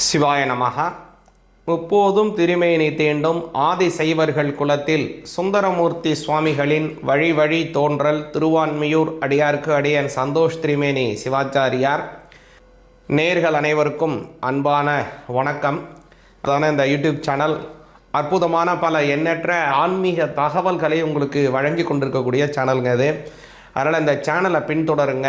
சிவாய நமக முப்போதும் திருமேனி தீண்டும் ஆதி சைவர்கள் குலத்தில் சுந்தரமூர்த்தி சுவாமிகளின் வழி வழி தோன்றல் திருவான்மியூர் அடியார்க்கு அடியன் சந்தோஷ் திருமேனி சிவாச்சாரியார். நேர்கள் அனைவருக்கும் அன்பான வணக்கம். அதான இந்த யூடியூப் சேனல் அற்புதமான பல எண்ணற்ற ஆன்மீக தகவல்களை உங்களுக்கு வழங்கி கொண்டிருக்கக்கூடிய சேனலுங்க இது. அதனால் இந்த சேனலை பின்தொடருங்க.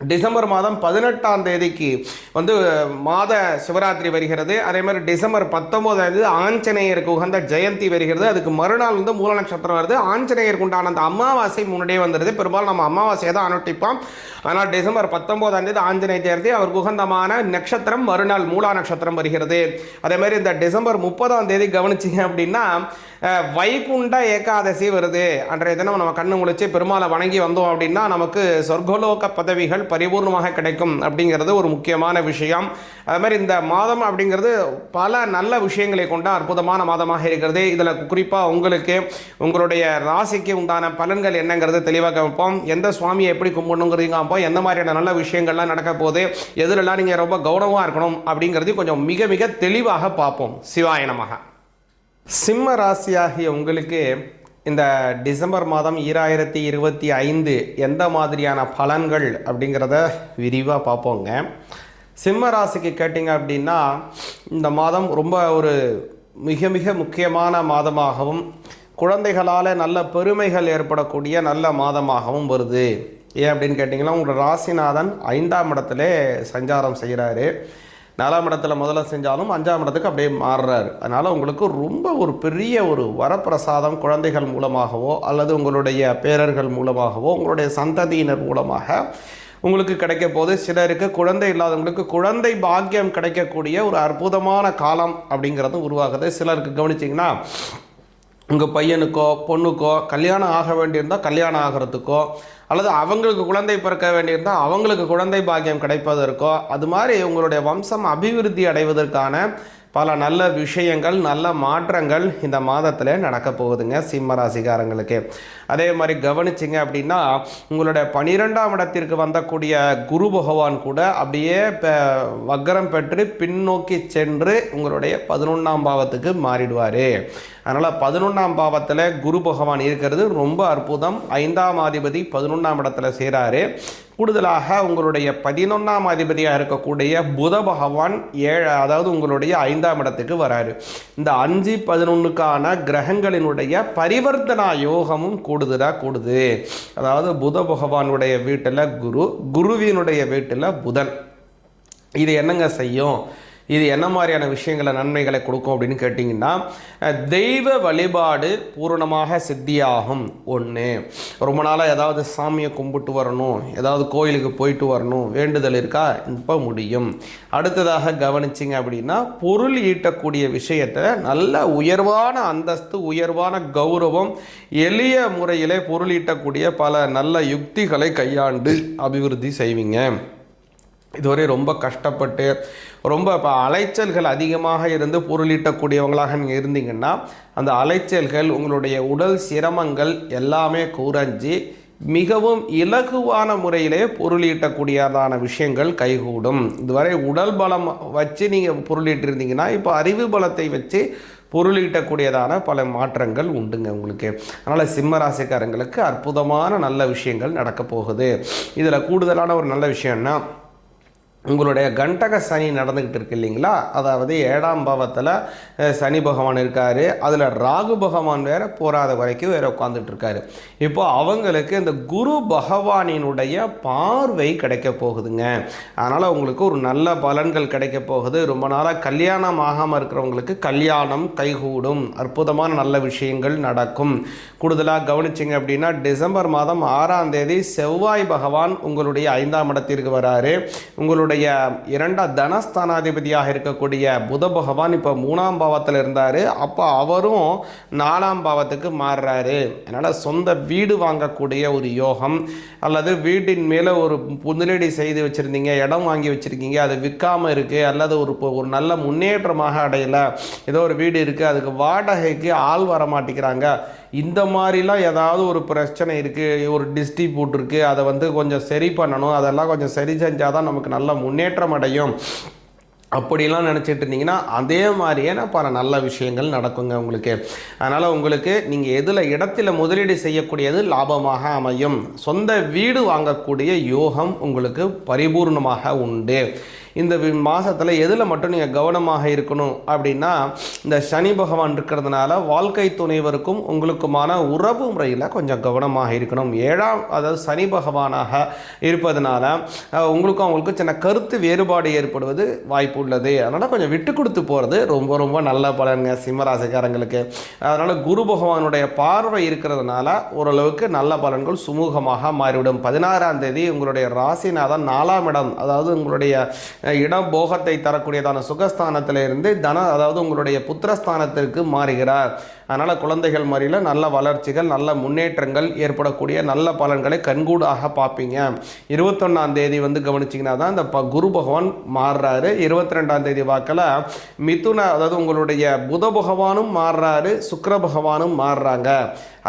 டிசம்பர் மாதம் பதினெட்டாம் தேதிக்கு வந்து மாத சிவராத்திரி வருகிறது. அதே மாதிரி டிசம்பர் பத்தொம்போதாம் தேதி ஆஞ்சநேயருக்கு உகந்த ஜெயந்தி வருகிறது. அதுக்கு மறுநாள் வந்து மூல நட்சத்திரம் வருது. ஆஞ்சநேயருக்கு உண்டான அந்த அமாவாசை முன்னாடியே வந்துடுது பெரும்பாலும் நம்ம அமாவாசையை தான் அனுட்டிப்போம் ஆனால் டிசம்பர் பத்தொம்போதாம் தேதி ஆஞ்சநேய ஜெயந்தி அவருக்கு உகந்தமான நட்சத்திரம் மறுநாள் மூலா நட்சத்திரம் வருகிறது. அதே மாதிரி இந்த டிசம்பர் முப்பதாம் தேதி கவனிச்சிங்க அப்படின்னா வைகுண்ட ஏகாதசி வருது. அன்றைய தினம் நம்ம கண்ணு முழிச்சு பெருமாளை வணங்கி வந்தோம் அப்படின்னா நமக்கு சொர்க்கலோக பதவிகள் பரிபூர்ணமாக கிடைக்கும் அப்படிங்கிறது ஒரு முக்கியமான விஷயம். அது மாதிரி இந்த மாதம் அப்படிங்கிறது பல நல்ல விஷயங்களை கொண்ட அற்புதமான மாதமாக இருக்கிறது. இதில் குறிப்பாக உங்களுக்கு உங்களுடைய ராசிக்கு உண்டான பலன்கள் என்னங்கிறது தெளிவாக வைப்போம் எந்த சுவாமியை எப்படி கும்பிடணுங்கிறீங்க எந்த மாதிரியான நல்ல விஷயங்கள்லாம் நடக்க போகுது. எதுலெல்லாம் நீங்கள் ரொம்ப கௌரவமாக இருக்கணும் அப்படிங்கிறதையும் கொஞ்சம் மிக மிக தெளிவாக பார்ப்போம். சிவாய நமக. சிம்ம ராசியாகிய உங்களுக்கு இந்த டிசம்பர் மாதம் ஈராயிரத்தி இருபத்தி ஐந்து எந்த மாதிரியான பலன்கள் அப்படிங்கிறத விரிவாக பார்ப்போங்க. சிம்ம ராசிக்கு கேட்டிங்க அப்படின்னா இந்த மாதம் ரொம்ப ஒரு மிக மிக முக்கியமான மாதமாகவும் குழந்தைகளால் நல்ல பெருமைகள் ஏற்படக்கூடிய நல்ல மாதமாகவும் வருது. ஏன் அப்படின்னு கேட்டிங்கன்னா உங்களோட ராசிநாதன் ஐந்தாம் இடத்துல சஞ்சாரம் செய்கிறாரு நாலாம் இடத்துல முதல்ல செஞ்சாலும் அஞ்சாம் இடத்துக்கு அப்படியே மாறுறாரு. அதனால் உங்களுக்கு ரொம்ப ஒரு பெரிய ஒரு வரப்பிரசாதம் குழந்தைகள் மூலமாகவோ அல்லது உங்களுடைய பேரர்கள் மூலமாகவோ உங்களுடைய சந்ததியினர் மூலமாக உங்களுக்கு கிடைக்க போது சிலருக்கு குழந்தை இல்லாதவங்களுக்கு குழந்தை பாக்கியம் கிடைக்கக்கூடிய ஒரு அற்புதமான காலம் அப்படிங்கிறது உருவாகுது. சிலருக்கு கவனிச்சிங்கன்னா உங்கள் பையனுக்கோ பொண்ணுக்கோ கல்யாணம் ஆக வேண்டியிருந்தால் கல்யாணம் ஆகிறதுக்கோ அல்லது அவங்களுக்கு குழந்தை பிறக்க வேண்டியிருந்தால் அவங்களுக்கு குழந்தை பாக்கியம் கிடைப்பதற்கோ அது மாதிரி உங்களுடைய வம்சம் அபிவிருத்தி அடைவதற்கான பல நல்ல விஷயங்கள் நல்ல மாற்றங்கள் இந்த மாதத்தில் நடக்க போகுதுங்க சிம்ம ராசிகாரங்களுக்கு அதே மாதிரி கவனிச்சிங்க அப்படின்னா உங்களுடைய பனிரெண்டாம் இடத்திற்கு வந்தக்கூடிய குரு பகவான் கூட அப்படியே வக்கரம் பெற்று பின்னோக்கி சென்று உங்களுடைய பதினொன்றாம் பாவத்துக்கு மாறிடுவார். அதனால் பதினொன்றாம் பாவத்தில் குரு பகவான் இருக்கிறது ரொம்ப அற்புதம். ஐந்தாம் அதிபதி பதினொன்றாம் இடத்துல செய்கிறாரு கூடுதலாக உங்களுடைய பதினொன்றாம் அதிபதியாக இருக்கக்கூடிய புத பகவான் ஏழு அதாவது உங்களுடைய ஐந்தாம் இடத்துக்கு வராரு. இந்த அஞ்சு பதினொன்றுக்கான கிரகங்களினுடைய பரிவர்த்தனா யோகமும் கூடுதலாக கூடுது. அதாவது புத பகவானுடைய வீட்டில் குரு குருவினுடைய வீட்டில் புதன். இது என்னங்க செய்யும்? இது என்ன மாதிரியான விஷயங்களை நன்மைகளை கொடுக்கும் அப்படின்னு கேட்டிங்கன்னா தெய்வ வழிபாடு பூரணமாக சித்தியாகும். ஒன்று ரொம்ப நாளாக ஏதாவது சாமியை கும்பிட்டு வரணும் ஏதாவது கோயிலுக்கு போயிட்டு வரணும் வேண்டுதல் இருக்கா? இப்போ முடியும். அடுத்ததாக கவனிச்சிங்க அப்படின்னா பொருள் ஈட்டக்கூடிய விஷயத்தை நல்ல உயர்வான அந்தஸ்து உயர்வான கௌரவம் எளிய முறையிலே பொருள் ஈட்டக்கூடிய பல நல்ல யுக்திகளை கையாண்டு அபிவிருத்தி செய்வீங்க. இதுவரை ரொம்ப கஷ்டப்பட்டு ரொம்ப இப்போ அலைச்சல்கள் அதிகமாக இருந்து பொருளீட்டக்கூடியவங்களாக நீங்கள் இருந்தீங்கன்னா அந்த அலைச்சல்கள் உங்களுடைய உடல் சிரமங்கள் எல்லாமே குறைஞ்சி மிகவும் இலகுவான முறையிலே பொருளீட்டக்கூடியதான விஷயங்கள் கைகூடும். இதுவரை உடல் பலம் வச்சு நீங்கள் பொருளீட்டிருந்தீங்கன்னா இப்போ அறிவு பலத்தை வச்சு பொருளீட்டக்கூடியதான பல மாற்றங்கள் உண்டுங்க உங்களுக்கு. அதனால் சிம்ம ராசிக்காரங்களுக்கு அற்புதமான நல்ல விஷயங்கள் நடக்க போகுது. இதில் கூடுதலான ஒரு நல்ல விஷயம்னா உங்களுடைய கண்டக சனி நடந்துக்கிட்டு இருக்கு இல்லைங்களா? அதாவது ஏழாம் பாவத்தில் சனி பகவான் இருக்கார். அதில் ராகு பகவான் வேற போராத வரைக்கும் வேற உட்காந்துட்டு இருக்காரு. இப்போ அவங்களுக்கு இந்த குரு பகவானினுடைய பார்வை கிடைக்க போகுதுங்க. அதனால் உங்களுக்கு ஒரு நல்ல பலன்கள் கிடைக்க போகுது. ரொம்ப நாளாக கல்யாணம் ஆகாமல் இருக்கிறவங்களுக்கு கல்யாணம் கைகூடும். அற்புதமான நல்ல விஷயங்கள் நடக்கும். கூடுதலாக கவனிச்சிங்க அப்படின்னா டிசம்பர் மாதம் ஆறாம் தேதி செவ்வாய் பகவான் உங்களுடைய ஐந்தாம் இடத்திற்கு வராரு. உங்களுடைய உங்களுடைய இரண்டாம் தனஸ்தானாதிபதியாக இருக்கக்கூடிய புத பகவான் இப்போ மூணாம் பாவத்தில் இருந்தார். அப்போ அவரும் நாலாம் பாவத்துக்கு மாறுறாரு. அதனால் சொந்த வீடு வாங்கக்கூடிய ஒரு யோகம் அல்லது வீட்டின் மேலே ஒரு முதலீடு செய்து வச்சுருந்தீங்க இடம் வாங்கி வச்சுருக்கீங்க அது விற்காமல் இருக்குது அல்லது ஒரு ஒரு நல்ல முன்னேற்றமாக அடையலை ஏதோ ஒரு வீடு இருக்குது அதுக்கு வாடகைக்கு ஆள் வர மாட்டேங்கிறாங்க. இந்த மாதிரிலாம் ஏதாவது ஒரு பிரச்சனை இருக்குது ஒரு டிஸ்ட்ரிபியூட் இருக்குது அதை வந்து கொஞ்சம் சரி பண்ணணும் அதெல்லாம் கொஞ்சம் சரி செஞ்சால் தான் நமக்கு நல்ல முன்னேற்றம் அடையும். அப்படிலாம் நினச்சிட்டு இருந்தீங்கன்னா அதே மாதிரியே பல நல்ல விஷயங்கள் நடக்குங்க உங்களுக்கு. அதனால் உங்களுக்கு நீங்கள் எதில் இடத்துல முதலீடு செய்யக்கூடியது லாபமாக அமையும். சொந்த வீடு வாங்கக்கூடிய யோகம் உங்களுக்கு பரிபூர்ணமாக உண்டு. இந்த மாதத்தில் எதில் மட்டும் நீங்கள் கவனமாக இருக்கணும் அப்படின்னா இந்த சனி பகவான் இருக்கிறதுனால வாழ்க்கை துணைவருக்கும் உங்களுக்குமான உறவு முறையில் கொஞ்சம் கவனமாக இருக்கணும். ஏழாம் அதாவது சனி பகவானாக இருப்பதனால உங்களுக்கும் அவங்களுக்கும் சின்ன கருத்து வேறுபாடு ஏற்படுவது வாய்ப்பு உள்ளது. அதனால் கொஞ்சம் விட்டு கொடுத்து போகிறது ரொம்ப ரொம்ப நல்ல பலனுங்க சிம்மராசிக்காரங்களுக்கு. அதனால் குரு பகவானுடைய பார்வை இருக்கிறதுனால ஓரளவுக்கு நல்ல பலன்கள் சுமூகமாக மாறிவிடும். பதினாறாம் தேதி உங்களுடைய ராசிநாதன் நாலாம் இடம். அதாவது உங்களுடைய இடம் போகத்தை தரக்கூடியதான சுகஸ்தானத்திலிருந்து தன அதாவது உங்களுடைய புத்திரஸ்தானத்திற்கு மாறுகிறார். அதனால் குழந்தைகள் மாதிரியில் நல்ல வளர்ச்சிகள் நல்ல முன்னேற்றங்கள் ஏற்படக்கூடிய நல்ல பலன்களை கண்கூடாக பார்ப்பீங்க. இருபத்தொன்னாம் தேதி வந்து கவனிச்சிங்கன்னா தான் இந்த ப குரு பகவான் மாறுறாரு. இருபத்தி ரெண்டாம் தேதி வாக்கில் மிதுன அதாவது உங்களுடைய புத பகவானும் மாறுறாரு சுக்கர பகவானும் மாறுறாங்க.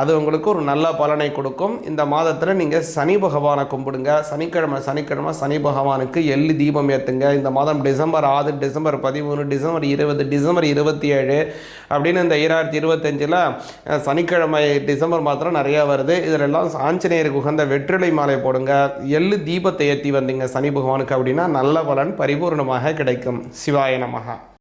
அது உங்களுக்கு ஒரு நல்ல பலனை கொடுக்கும். இந்த மாதத்தில் நீங்கள் சனி பகவானை கும்பிடுங்க. சனிக்கிழமை சனிக்கிழமை சனி பகவானுக்கு எள்ளு தீபம் ஏற்றுங்க இந்த மாதம் டிசம்பர் ஆறு டிசம்பர் பதிமூணு டிசம்பர் இருபது டிசம்பர் இருபத்தி ஏழு அப்படின்னு இந்த ஈராயிரத்தி இருபத்தஞ்சில் சனிக்கிழமை டிசம்பர் மாதம் நிறையா வருது. இதிலெல்லாம் ஆஞ்சநேயருக்கு உகந்த வெற்றிலை மாலை போடுங்க. எள்ளு தீபத்தை ஏற்றி வந்தீங்க சனி பகவானுக்கு அப்படின்னா நல்ல பலன் பரிபூர்ணமாக கிடைக்கும். சிவாய நமகா